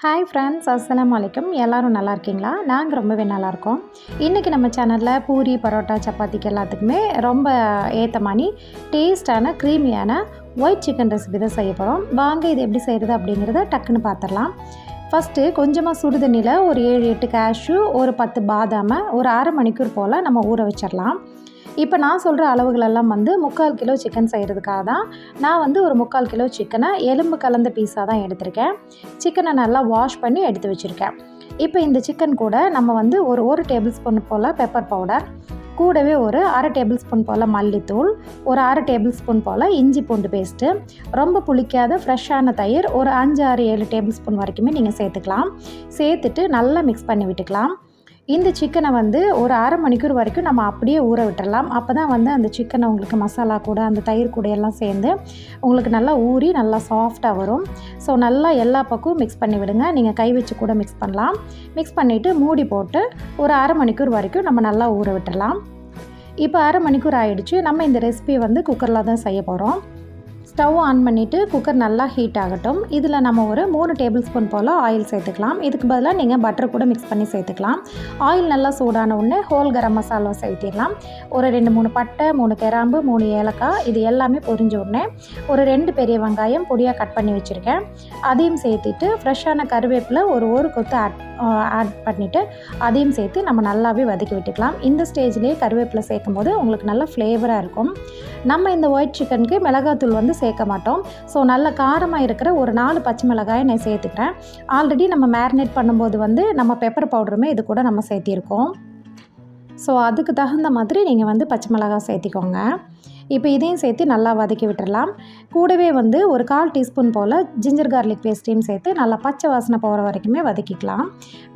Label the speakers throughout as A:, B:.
A: Hi friends அஸ்லாம் அலைக்கும். எல்லோரும் நல்லா இருக்கீங்களா? நாங்கள் ரொம்பவே நல்லாயிருக்கோம் இன்றைக்கி நம்ம சேனலில் பூரி பரோட்டா சப்பாத்திக்கு எல்லாத்துக்குமே ரொம்ப ஏற்ற மாதிரி டேஸ்டான க்ரீமியான ஒயிட் சிக்கன் ரெசிபி தான் செய்ய போகிறோம் வாங்க இது எப்படி செய்கிறது அப்படிங்கிறத டக்குன்னு பார்த்துடலாம் ஃபஸ்ட்டு கொஞ்சமாக சுடுதண்ணியில் ஒரு ஏழு எட்டு கேஷ்யூ ஒரு பத்து பாதாமை ஒரு அரை மணிக்கூர் போல் நம்ம ஊற வச்சிடலாம் இப்போ நான் சொல்கிற அளவுகளெல்லாம் வந்து முக்கால் கிலோ சிக்கன் செய்கிறதுக்காக தான் நான் வந்து ஒரு முக்கால் கிலோ சிக்கனை எலும்பு கலந்த பீஸாக தான் எடுத்திருக்கேன். சிக்கனை நல்லா வாஷ் பண்ணி எடுத்து வச்சுருக்கேன். இப்போ இந்த சிக்கன் கூட நம்ம வந்து ஒரு ஒரு டேபிள் ஸ்பூன் போல் பெப்பர் பவுடர் கூடவே ஒரு அரை டேபிள் ஸ்பூன் போல் மல்லித்தூள் ஒரு அரை டேபிள் ஸ்பூன் போல் இஞ்சி பூண்டு பேஸ்ட்டு ரொம்ப புளிக்காத ஃப்ரெஷ்ஷான தயிர் ஒரு அஞ்சு ஆறு ஏழு டேபிள் ஸ்பூன் வரைக்குமே நீங்கள் சேர்த்துக்கலாம். சேர்த்துட்டு நல்லா மிக்ஸ் பண்ணி விட்டுக்கலாம். இந்த சிக்கனை வந்து ஒரு அரை மணிக்கூர் வரைக்கும் நம்ம அப்படியே ஊற விட்டுறலாம். அப்போ தான் வந்து அந்த சிக்கனை உங்களுக்கு மசாலா கூட அந்த தயிர் கூட எல்லாம் சேர்ந்து உங்களுக்கு நல்லா ஊறி நல்லா சாஃப்டாக வரும். ஸோ நல்லா எல்லா பக்கமும் மிக்ஸ் பண்ணி விடுங்க. நீங்கள் கை வச்சு கூட மிக்ஸ் பண்ணலாம். மிக்ஸ் பண்ணிவிட்டு மூடி போட்டு ஒரு அரை மணிக்கூர் வரைக்கும் நம்ம நல்லா ஊற விட்டுறலாம். இப்போ அரை மணிக்கூர் ஆகிடுச்சு நம்ம இந்த ரெசிபியை வந்து குக்கரில் தான் செய்ய போகிறோம் ஸ்டவ் ஆன் பண்ணிவிட்டு குக்கர் நல்லா ஹீட் ஆகட்டும். இதில் நம்ம ஒரு மூணு டேபிள் ஸ்பூன் போல் ஆயில் சேர்த்துக்கலாம். இதுக்கு பதிலாக நீங்கள் பட்டர் கூட மிக்ஸ் பண்ணி சேர்த்துக்கலாம். ஆயில் நல்லா சூடான உடனே ஹோல் கரம் மசாலா சேர்த்திடலாம். ஒரு ரெண்டு மூணு பட்டை மூணு கிராம்பு மூணு ஏலக்காய் இது எல்லாமே பொரிஞ்ச உடனே ஒரு ரெண்டு பெரிய வெங்காயம் பொடியாக கட் பண்ணி வச்சுருக்கேன். அதையும் சேர்த்துட்டு ஃப்ரெஷ்ஷான கருவேப்பிலை ஒரு ஒரு கொத்து ஆட் ஆட் பண்ணிவிட்டு அதையும் சேர்த்து நம்ம நல்லாவே வதக்கி விட்டுக்கலாம். இந்த ஸ்டேஜ்லேயே கருவேப்பிலை சேர்க்கும் போது உங்களுக்கு நல்லா ஃப்ளேவராக இருக்கும். நம்ம இந்த ஒயிட் சிக்கனுக்கு மிளகாத்தூள் வந்து சேர்க்க மாட்டோம். ஸோ நல்ல காரமாக இருக்கிற ஒரு நாலு பச்சை மிளகாயை நான் சேர்த்துக்கிறேன். ஆல்ரெடி நம்ம மேரினேட் பண்ணும்போது வந்து நம்ம பெப்பர் பவுடருமே இது கூட நம்ம சேர்த்திருக்கோம். ஸோ அதுக்கு தகுந்த மாதிரி நீங்கள் வந்து பச்சை மிளகாய் சேர்த்திக்கோங்க. இப்போ இதையும் சேர்த்து நல்லா வதக்கி விட்டுடலாம் கூடவே வந்து ஒரு கால் டீஸ்பூன் போல் ஜிஞ்சர் கார்லிக் பேஸ்ட்டையும் சேர்த்து நல்லா பச்சை வாசனை போகிற வரைக்குமே வதக்கிக்கலாம்.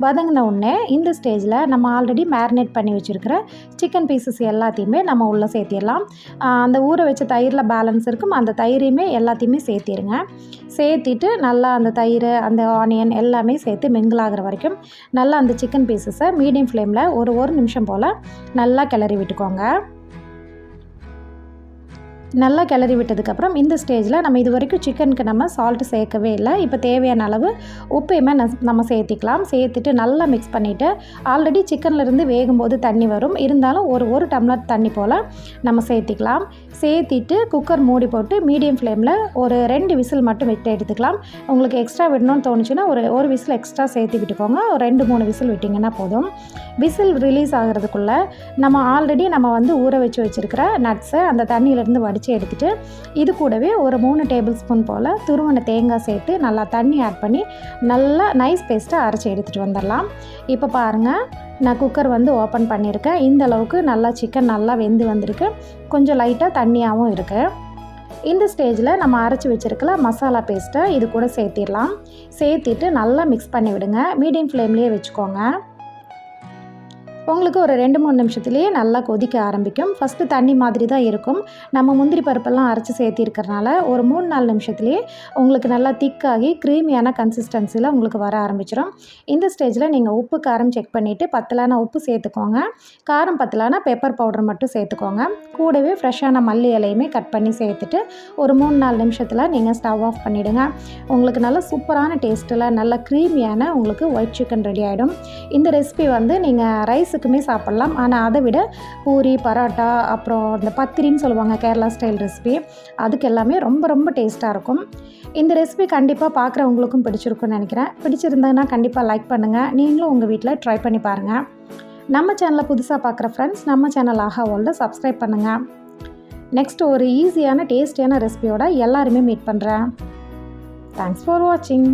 A: வதங்கின உடனே இந்த ஸ்டேஜில் நம்ம ஆல்ரெடி மேரினேட் பண்ணி வச்சுருக்கிற சிக்கன் பீசஸ் எல்லாத்தையுமே நம்ம உள்ளே சேர்த்திடலாம். அந்த ஊற வச்ச தயிரில் பேலன்ஸ் இருக்கும். அந்த தயிரையுமே எல்லாத்தையுமே சேர்த்திடுங்க. சேர்த்திட்டு நல்லா அந்த தயிர் அந்த ஆனியன் எல்லாமே சேர்த்து மிங்கிள் ஆகிற வரைக்கும் நல்லா அந்த சிக்கன் பீசஸை மீடியம் ஃப்ளேமில் ஒரு ஒரு நிமிஷம் போல் நல்லா கிளறி விட்டுக்கோங்க. நல்லா கிளறி விட்டதுக்கப்புறம் இந்த ஸ்டேஜில் நம்ம இது வரைக்கும் சிக்கனுக்கு நம்ம சால்ட்டு சேர்க்கவே இல்லை. இப்போ தேவையான அளவு உப்பையுமே நம்ம சேர்த்திக்கலாம். சேர்த்துட்டு நல்லா மிக்ஸ் பண்ணிவிட்டு ஆல்ரெடி சிக்கன்லேருந்து வேகும்போது தண்ணி வரும். இருந்தாலும் ஒரு ஒரு டம்ளர் தண்ணி போல் நம்ம சேர்த்திக்கலாம். சேர்த்திட்டு குக்கர் மூடி போட்டு மீடியம் ஃப்ளேமில் ஒரு ரெண்டு விசில் மட்டும் விட்டு எடுத்துக்கலாம். உங்களுக்கு எக்ஸ்ட்ரா விடணும்னு தோணுச்சுன்னா ஒரு ஒரு விசில் எக்ஸ்ட்ரா சேர்த்து விட்டுக்கோங்க ஒரு ரெண்டு மூணு விசில் விட்டிங்கன்னா போதும். விசில் ரிலீஸ் ஆகிறதுக்குள்ளே நம்ம ஆல்ரெடி நம்ம வந்து ஊற வச்சு வச்சுருக்கிற நட்ஸை அந்த தண்ணியிலேருந்து வடித்து அரைச்சி எடுத்துகிட்டு இது கூடவே ஒரு மூணு டேபிள் ஸ்பூன் போல் துருவன தேங்காய் சேர்த்து நல்லா தண்ணி ஆட் பண்ணி நல்லா நைஸ் பேஸ்ட்டாக அரைச்சி எடுத்துகிட்டு வந்துடலாம். இப்போ பாருங்கள் நான் குக்கர் வந்து ஓப்பன் பண்ணியிருக்கேன். இந்த அளவுக்கு நல்லா சிக்கன் நல்லா வெந்து வந்திருக்கு. கொஞ்சம் லைட்டாக தண்ணியாகவும் இருக்குது இந்த ஸ்டேஜில் நம்ம அரைச்சி வச்சுருக்கல மசாலா பேஸ்ட்டை இது கூட சேர்த்திடலாம். சேர்த்திட்டு நல்லா மிக்ஸ் பண்ணி விடுங்க. மீடியம் ஃப்ளேம்லேயே வச்சுக்கோங்க. உங்களுக்கு ஒரு ரெண்டு மூணு நிமிஷத்துலேயே நல்லா கொதிக்க ஆரம்பிக்கும். ஃபஸ்ட்டு தண்ணி மாதிரி தான் இருக்கும். நம்ம முந்திரி பருப்பெல்லாம் அரைச்சி சேர்த்திருக்கிறனால ஒரு மூணு நாலு நிமிஷத்துலேயே உங்களுக்கு நல்லா திக்காகி க்ரீமியான கன்சிஸ்டன்சியில் உங்களுக்கு வர ஆரம்பிச்சிடும் இந்த ஸ்டேஜில் நீங்கள் உப்பு காரம் செக் பண்ணிவிட்டு பத்தலான உப்பு சேர்த்துக்கோங்க. காரம் பத்தலான பெப்பர் பவுடர் மட்டும் சேர்த்துக்கோங்க. கூடவே ஃப்ரெஷ்ஷான மல்லி இலையுமே கட் பண்ணி சேர்த்துட்டு ஒரு மூணு நாலு நிமிஷத்தில் நீங்கள் ஸ்டவ் ஆஃப் பண்ணிவிடுங்க உங்களுக்கு நல்ல சூப்பரான டேஸ்ட்டில் நல்ல க்ரீமியான உங்களுக்கு ஒயிட் சிக்கன் ரெடி ஆகிடும் இந்த ரெசிபி வந்து நீங்கள் ரைஸ் ரைஸுக்குமே சாப்பிட்லாம். ஆனால் அதை விட பூரி பரோட்டா அப்புறம் இந்த பத்திரின்னு சொல்லுவாங்க கேரளா ஸ்டைல் ரெசிபி அதுக்கு எல்லாமே ரொம்ப ரொம்ப டேஸ்ட்டாக இருக்கும். இந்த ரெசிபி கண்டிப்பாக பார்க்குறவங்களுக்கும் பிடிச்சிருக்குன்னு நினைக்கிறேன். பிடிச்சிருந்ததுன்னா கண்டிப்பாக லைக் பண்ணுங்கள் நீங்களும் உங்கள் வீட்டில் ட்ரை பண்ணி பாருங்கள் நம்ம சேனலை புதுசாக பார்க்குற ஃப்ரெண்ட்ஸ் நம்ம சேனல் ஆஹா வேர்ல்டை சப்ஸ்கிரைப் பண்ணுங்கள் நெக்ஸ்ட் ஒரு ஈஸியான டேஸ்டியான ரெசிபியோட எல்லாருமே மீட் பண்ணுறேன் தேங்க்ஸ் ஃபார் வாட்சிங்